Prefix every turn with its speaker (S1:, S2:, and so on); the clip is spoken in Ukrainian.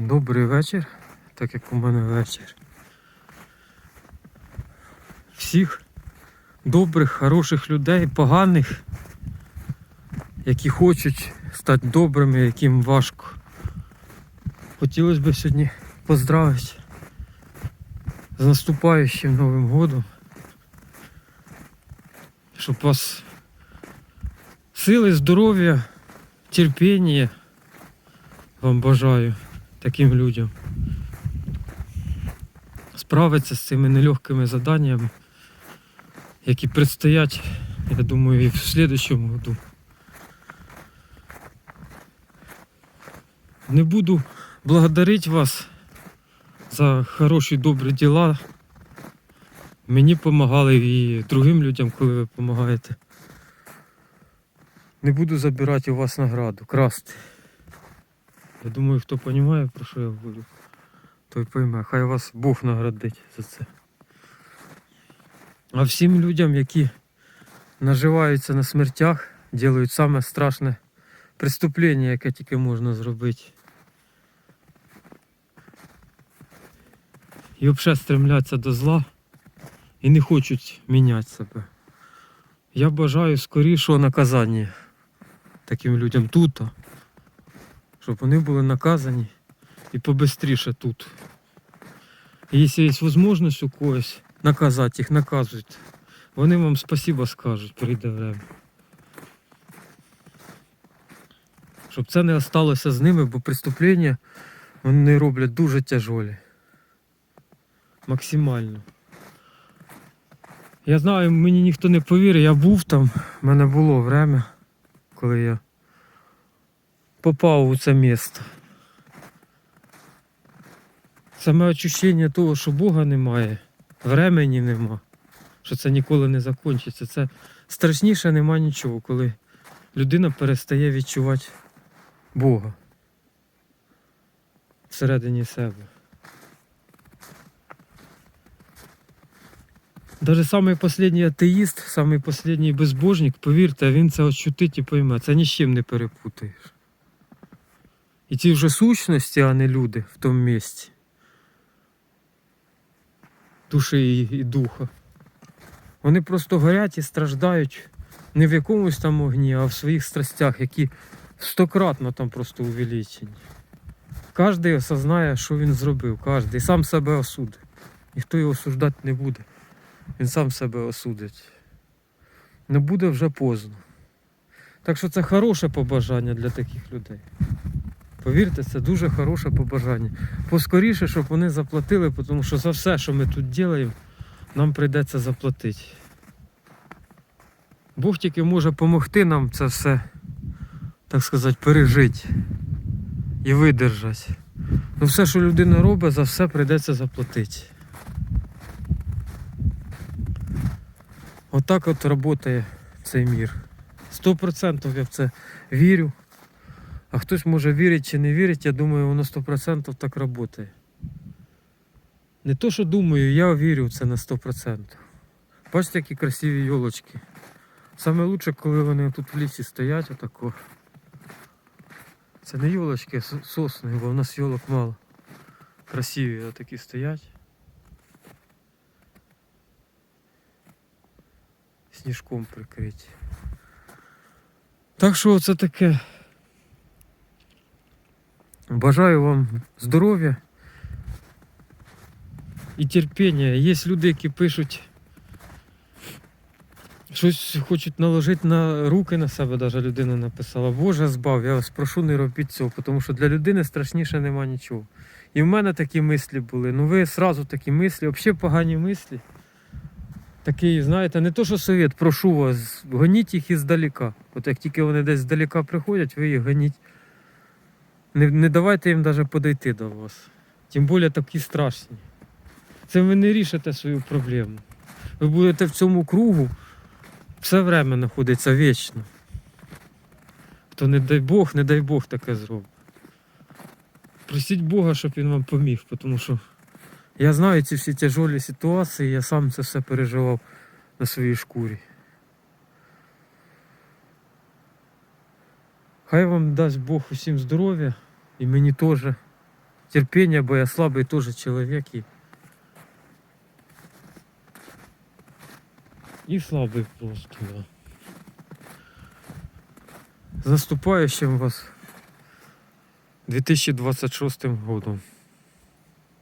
S1: Добрий вечір, так як у мене вечір. Всіх добрих, хороших людей, поганих, які хочуть стати добрими, яким важко. Хотілося б сьогодні поздравити з наступаючим Новим годом. Щоб вас сили, здоров'я, терпіння вам бажаю таким людям. Справитися з цими нелегкими заданнями, які предстоять, я думаю, і в слідчому году. Не буду благодарити вас за хороші добрі діла. Мені допомагали і другим людям, коли ви допомагаєте. Не буду забирати у вас награду, красти. Я думаю, хто розуміє, про що я говорю, той пойме. Хай вас Бог наградить за це. А всім людям, які наживаються на смертях, роблять саме страшне преступлення, яке тільки можна зробити. І взагалі стремляться до зла і не хочуть міняти себе. Я бажаю скорішого наказання таким людям тут, щоб вони були наказані і побистріше тут. І Якщо є можливість у когось наказати їх, наказуйте. Вони вам спасибо скажуть, прийде время. Щоб це не осталося з ними, бо преступлення вони роблять дуже тяжолі. Максимально. Я знаю, мені ніхто не повірить, я був там, в мене було время, коли я попав у це місто. Саме відчуття того, що Бога немає, времені нема, що це ніколи не закінчиться. Це страшніше нема нічого, коли людина перестає відчувати Бога всередині себе. Даже самий останній атеїст, самий останній безбожник, повірте, він це ощутить і пойме. Це ні з чим не перепутаєш. І ті вже сущності, а не люди в тому місці. Душі і, і духа. Вони просто горять і страждають не в якомусь там огні, а в своїх страстях, які стократно там просто увеличені. Кожен осознає, що він зробив, кожен. Сам себе осудить. Ніхто його осуждати не буде. Він сам себе осудить. Не буде вже поздно. Так що це хороше побажання для таких людей. Повірте, це дуже хороше побажання. Поскоріше, щоб вони заплатили, тому що за все, що ми тут робимо, нам прийдеться заплатити. Бог тільки може допомогти нам це все, так сказати, пережити і видержати. Ну все, що людина робить, за все прийдеться заплатити. Отак от працює цей мір. Сто процентів я в це вірю. А хтось може вірить чи не вірить, я думаю, воно 100% так працює. Не то, що думаю, я вірю в це на 100%. Бачите, які красиві йолочки. Саме лучше, коли вони тут в лісі стоять, отако. Це не йолочки, а со- сосни, бо в нас йолок мало. Красиві отакі стоять. Сніжком прикриті. Так що це таке. Бажаю вам здоров'я і терпіння. Є люди, які пишуть, щось хочуть наложити на руки на себе, даже людина написала. Боже збав, я вас прошу не робіть цього, тому що для людини страшніше нема нічого. І в мене такі мислі були. Ну ви сразу такі мислі, взагалі погані мислі. Такий, знаєте, не то, що совет, прошу вас, гоніть їх іздалека. От як тільки вони десь здалека приходять, ви їх гоніть. Не, не давайте їм навіть подойти до вас. Тим більше такі страшні. Це ви не рішите свою проблему. Ви будете в цьому кругу все время знаходиться вічно. То не дай Бог, не дай Бог таке зробить. Просіть Бога, щоб він вам поміг, тому що я знаю ці всі тяжолі ситуації, я сам це все переживав на своїй шкурі. Хай вам дасть Бог усім здоров'я і мені теж. терпіння, бо я слабий теж чоловік і. І слабий просто, да. З наступаючим вас 2026 годом.